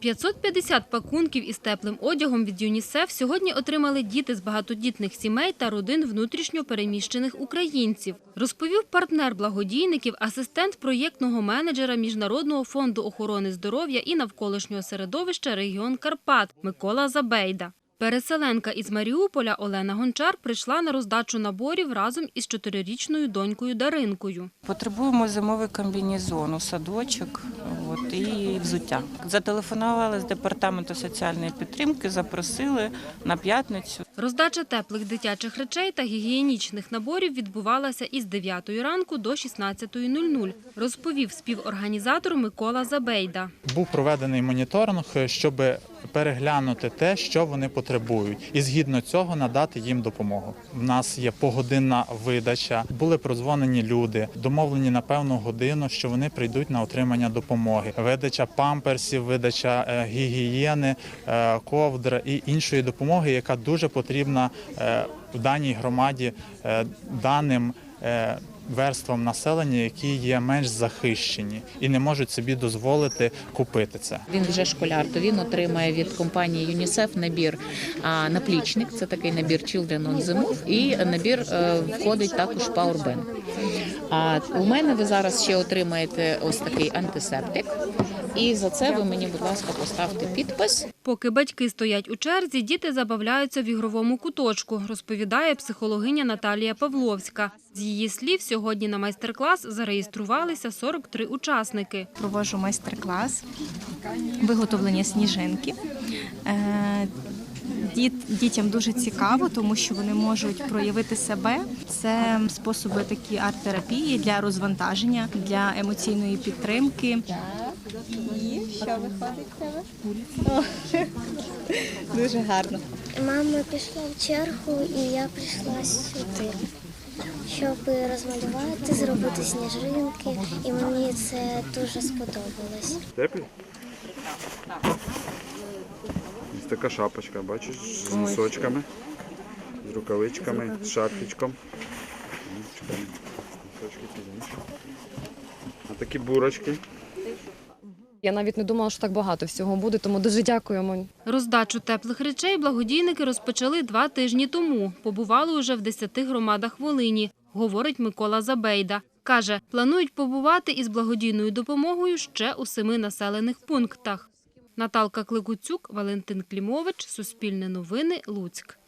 550 пакунків із теплим одягом від ЮНІСЕФ сьогодні отримали діти з багатодітних сімей та родин внутрішньо переміщених українців. Розповів партнер благодійників, асистент проєктного менеджера Міжнародного фонду охорони здоров'я і навколишнього середовища регіон Карпат Микола Забейда. Переселенка із Маріуполя Олена Гончар прийшла на роздачу наборів разом із чотирирічною донькою Даринкою. Потребуємо зимовий комбінезон, у садочок от, і взуття. Зателефонували з департаменту соціальної підтримки, запросили на п'ятницю. Роздача теплих дитячих речей та гігієнічних наборів відбувалася із 9 ранку до 16.00, розповів співорганізатор Микола Забейда. Був проведений моніторинг, щоб переглянути те, що вони потребують, і згідно цього надати їм допомогу. У нас є погодинна видача. Були прозвонені люди, домовлені на певну годину, що вони прийдуть на отримання допомоги. Видача памперсів, видача е, гігієни, е, ковдр і іншої допомоги, яка дуже потрібна е, в даній громаді даним. Верствам населення, які є менш захищені і не можуть собі дозволити купити це. Він вже школяр, то він отримає від компанії ЮНІСЕФ набір наплічник. Це такий набір Children on the Move, і набір е, входить також Powerbank. А у мене ви зараз ще отримаєте ось такий антисептик. І за це ви мені, будь ласка, поставте підпис. Поки батьки стоять у черзі, діти забавляються в ігровому куточку, розповідає психологиня Наталія Павловська. З її слів, сьогодні на майстер-клас зареєструвалися 43 учасники. проводжу майстер-клас виготовлення сніжинки. Е, Дітям дуже цікаво, тому що вони можуть проявити себе. Це способи такі арт-терапії для розвантаження, для емоційної підтримки. Що виходить в тебе? О, Дуже гарно. Мама пішла в чергу, і я прийшла сюди, щоб розмалювати, зробити сніжинки, і мені це дуже сподобалось. Теплі? Ось така шапочка, бачиш, з носочками, з рукавичками, з шапочком. Носочки пізніше. А такі бурочки. Я навіть не думала, що так багато всього буде, тому дуже дякуємо. Роздачу теплих речей благодійники розпочали два тижні тому. Побували уже в 10 громадах Волині, говорить Микола Забейда. Каже, планують побувати із благодійною допомогою ще у семи населених пунктах. Наталка Кликуцюк, Валентин Клімович, Суспільне новини, Луцьк.